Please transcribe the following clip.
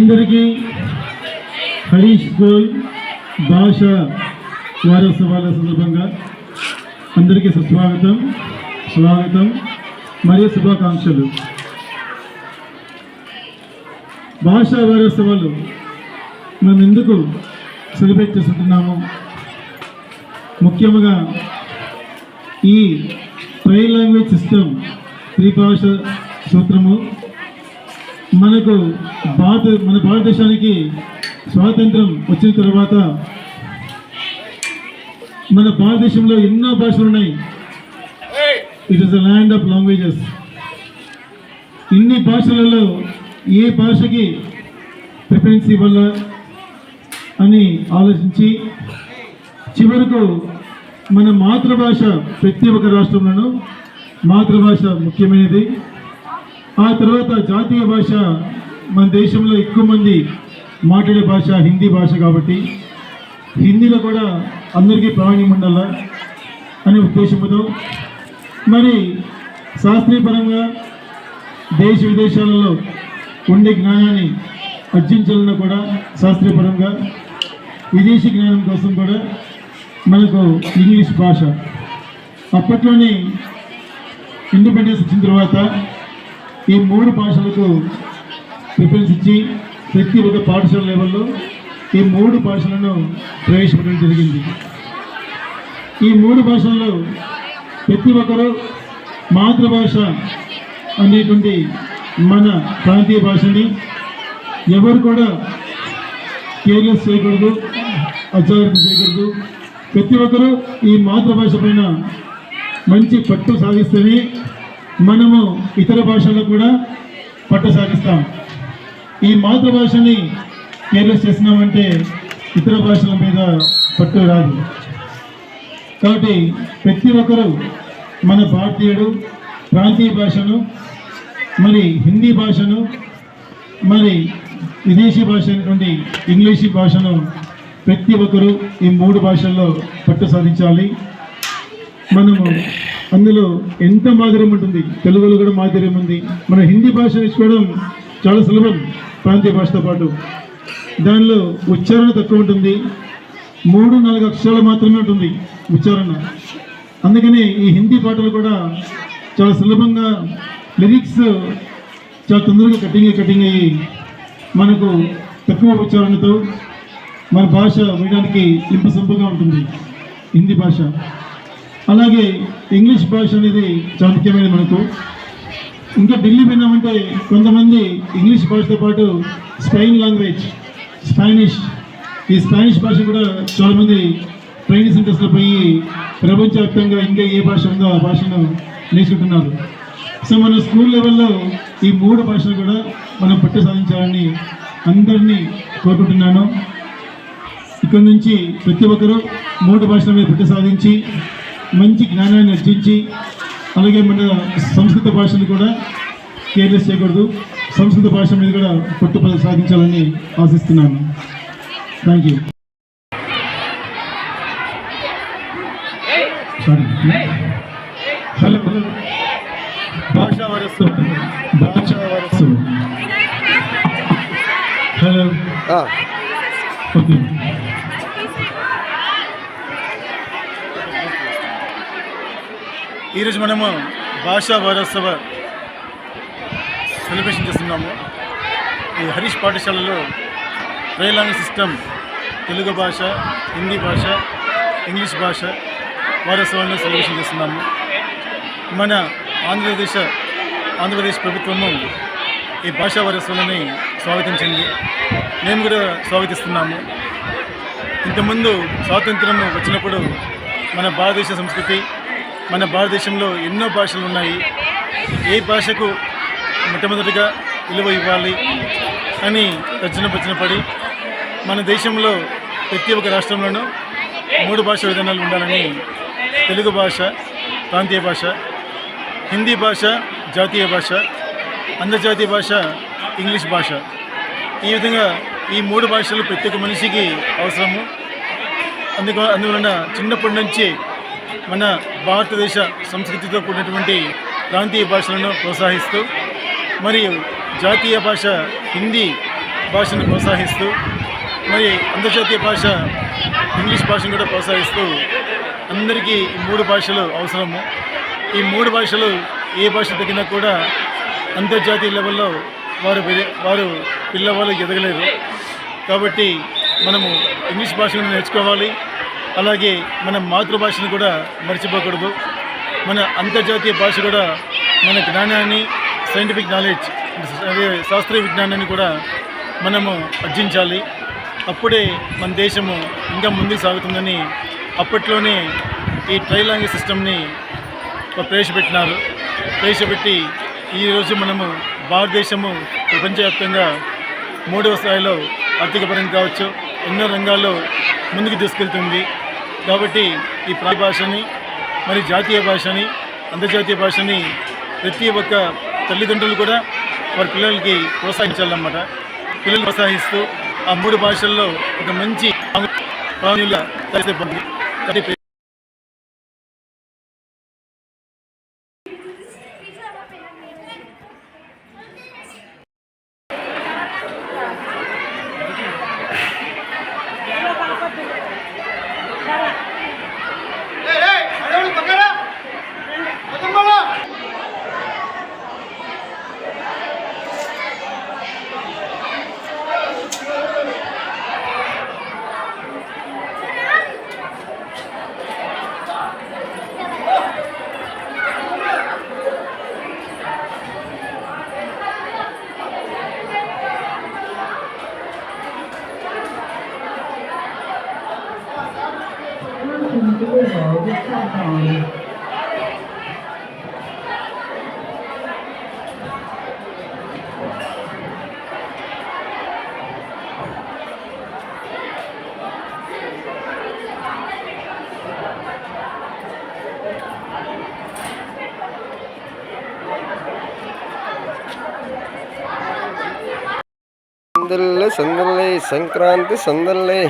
అందరికీ హరీష్ గోల్ భాష వారోత్సవాల సందర్భంగా అందరికీ సుస్వాగతం స్వాగతం మరియు శుభాకాంక్షలు. భాషా వారోత్సవాలు మనం ఎందుకు సెలబ్రేట్ చేసుకుంటున్నాము? ముఖ్యంగా ఈ ట్రై లాంగ్వేజ్ సిస్టమ్ త్రిభాష సూత్రము మనకు భారత మన భారతదేశానికి స్వాతంత్రం వచ్చిన తర్వాత మన భారతదేశంలో ఎన్నో భాషలు ఉన్నాయి. It is the land of languages ఇన్ని భాషలలో ఏ భాషకి ప్రిఫరెన్స్ ఇవ్వాలా అని ఆలోచించి చివరకు మన మాతృభాష ప్రతి ఒక్క రాష్ట్రంలోనూ మాతృభాష ముఖ్యమైనది. ఆ తర్వాత జాతీయ భాష మన దేశంలో ఎక్కువ మంది మాట్లాడే భాష హిందీ భాష కాబట్టి హిందీలో కూడా అందరికీ ప్రావీణ్యం ఉండాలా అనే ఉద్దేశంతో మరి శాస్త్రీయపరంగా దేశ విదేశాలలో ఉండే జ్ఞానాన్ని అర్జించాలన్నా కూడా శాస్త్రీయపరంగా విదేశీ జ్ఞానం కోసం కూడా మనకు ఇంగ్లీష్ భాష. అప్పట్లోనే ఇండిపెండెన్స్ వచ్చిన తర్వాత ఈ మూడు భాషలకు ప్రిఫరెన్స్ ఇచ్చి ప్రతి ఒక్క పాఠశాల లెవెల్లో ఈ మూడు భాషలను ప్రవేశపెట్టడం జరిగింది. ఈ మూడు భాషల్లో ప్రతి ఒక్కరూ మాతృభాష అనేటువంటి మన ప్రాంతీయ భాషని ఎవరు కూడా కేర్లెస్ చేయకూడదు అజాగ్రత్త చేయకూడదు. ప్రతి ఒక్కరూ ఈ మాతృభాష పైన మంచి పట్టు సాధిస్తేనే మనము ఇతర భాషల్లో కూడా పట్టు సాధిస్తాం ఈ మాతృభాషని కేర్లెస్ చేసినామంటే ఇతర భాషల మీద పట్టు రాదు. కాబట్టి ప్రతి ఒక్కరూ మన భారతీయుడు ప్రాంతీయ భాషను మరి హిందీ భాషను మరి విదేశీ భాష అయినటువంటి ఇంగ్లీష్ భాషను ప్రతి ఒక్కరూ ఈ మూడు భాషల్లో పట్టు సాధించాలి. మనము అందులో ఎంత మాధుర్యం ఉంటుంది? తెలుగులో కూడా మాధుర్యం ఉంది. మన హిందీ భాష నేర్చుకోవడం చాలా సులభం ప్రాంతీయ భాషతో పాటు. దానిలో ఉచ్చారణ తక్కువ ఉంటుంది. మూడు నాలుగు అక్షరాలు మాత్రమే ఉంటుంది ఉచ్చారణ. అందుకని ఈ హిందీ పాటలు కూడా చాలా సులభంగా లిరిక్స్ చాలా తొందరగా కటింగ్ కటింగ్ అయ్యి మనకు తక్కువ ఉచ్చారణతో మన భాష వినడానికి ఇంపసింపుగా ఉంటుంది హిందీ భాష. అలాగే ఇంగ్లీష్ భాష అనేది చాలా ముఖ్యమైనది మనకు. ఇంకా ఢిల్లీ విన్నామంటే కొంతమంది ఇంగ్లీష్ భాషతో పాటు స్పెయిన్ లాంగ్వేజ్ స్పానిష్ ఈ స్పానిష్ భాష కూడా చాలామంది ట్రైనింగ్ సెంటర్స్లో పోయి ప్రపంచవ్యాప్తంగా ఇంకా ఏ భాష ఉందో ఆ భాషను నేర్చుకుంటున్నారు. సో మన స్కూల్ లెవెల్లో ఈ మూడు భాషలు కూడా మనం పట్టు సాధించాలని అందరినీ కోరుకుంటున్నాను. ఇక్కడ నుంచి ప్రతి ఒక్కరూ మూడు భాషల మీద పట్టు సాధించి మంచి జ్ఞానాన్ని అర్జించి అలాగే మన సంస్కృత భాషను కూడా కేర్లెస్ చేయకూడదు. సంస్కృత భాష మీద కూడా పట్టు సాధించాలని ఆశిస్తున్నాను. థ్యాంక్ యూ హలో భాషా వరస్సు భాషా వరస్సు హలో ఓకే ఈరోజు మనము భాషా వారోత్సవ సెలబ్రేషన్ చేస్తున్నాము. ఈ హరీష్ పాఠశాలలో రైలాంగ్ సిస్టమ్ తెలుగు భాష హిందీ భాష ఇంగ్లీష్ భాష వారోత్సవాలను సెలబ్రేషన్ చేస్తున్నాము. మన ఆంధ్రప్రదేశ్ ఆంధ్రప్రదేశ్ ప్రభుత్వము ఈ భాషా వారోత్సవాలని స్వాగతించింది. మేము కూడా స్వాగతిస్తున్నాము. ఇంతకుముందు స్వాతంత్రం వచ్చినప్పుడు మన భారతదేశ సంస్కృతి మన భారతదేశంలో ఎన్నో భాషలు ఉన్నాయి. ఏ భాషకు మొట్టమొదటిగా విలువ ఇవ్వాలి అని రచన భర్జన పడి మన దేశంలో ప్రతి ఒక్క రాష్ట్రంలోనూ మూడు భాష విధానాలు ఉండాలని తెలుగు భాష ప్రాంతీయ భాష హిందీ భాష జాతీయ భాష అంతర్జాతీయ భాష ఇంగ్లీష్ భాష. ఈ విధంగా ఈ మూడు భాషలు ప్రతి ఒక్క మనిషికి అవసరము. అందుకు అందువలన చిన్నప్పటి నుంచి మన భారతదేశ సంస్కృతితో కూడినటువంటి ప్రాంతీయ భాషలను ప్రోత్సహిస్తూ మరియు జాతీయ భాష హిందీ భాషను ప్రోత్సహిస్తూ మరి అంతర్జాతీయ భాష ఇంగ్లీష్ భాషను కూడా ప్రోత్సహిస్తూ అందరికీ ఈ మూడు భాషలు అవసరము. ఈ మూడు భాషలు ఏ భాష తగినా కూడా అంతర్జాతీయ లెవెల్లో వారు వారు పిల్లవాళ్ళు ఎదగలేరు. కాబట్టి మనము ఇంగ్లీష్ భాషను నేర్చుకోవాలి. అలాగే మన మాతృభాషను కూడా మర్చిపోకూడదు. మన అంతర్జాతీయ భాష కూడా మన జ్ఞానాన్ని సైంటిఫిక్ నాలెడ్జ్ అదే శాస్త్రీయ విజ్ఞానాన్ని కూడా మనము అర్జించాలి. అప్పుడే మన దేశము ఇంకా ముందుకు సాగుతుందని అప్పట్లోనే ఈ ట్రై లాంగ్వేజ్ సిస్టమ్ని ప్రవేశపెట్టినారు. ప్రవేశపెట్టి ఈరోజు మనము భారతదేశము ప్రపంచవ్యాప్తంగా మూడవ స్థాయిలో ఆర్థిక పరంగా కావచ్చు. ఎన్నో రంగాల్లో ముందుకు తీసుకెళ్తుంది. కాబట్టి ఈ ప్రాంత భాషని మరి జాతీయ భాషని అంతర్జాతీయ భాషని ప్రతి ఒక్క తల్లిదండ్రులు కూడా వారి పిల్లలకి ప్రోత్సహించాలన్నమాట. పిల్లలు ప్రోత్సహిస్తూ ఆ మూడు భాషల్లో ఒక మంచి ప్రాణుల the river with Calvary. சந்தல்ல சந்தல்லை Sankranti சந்தல்லை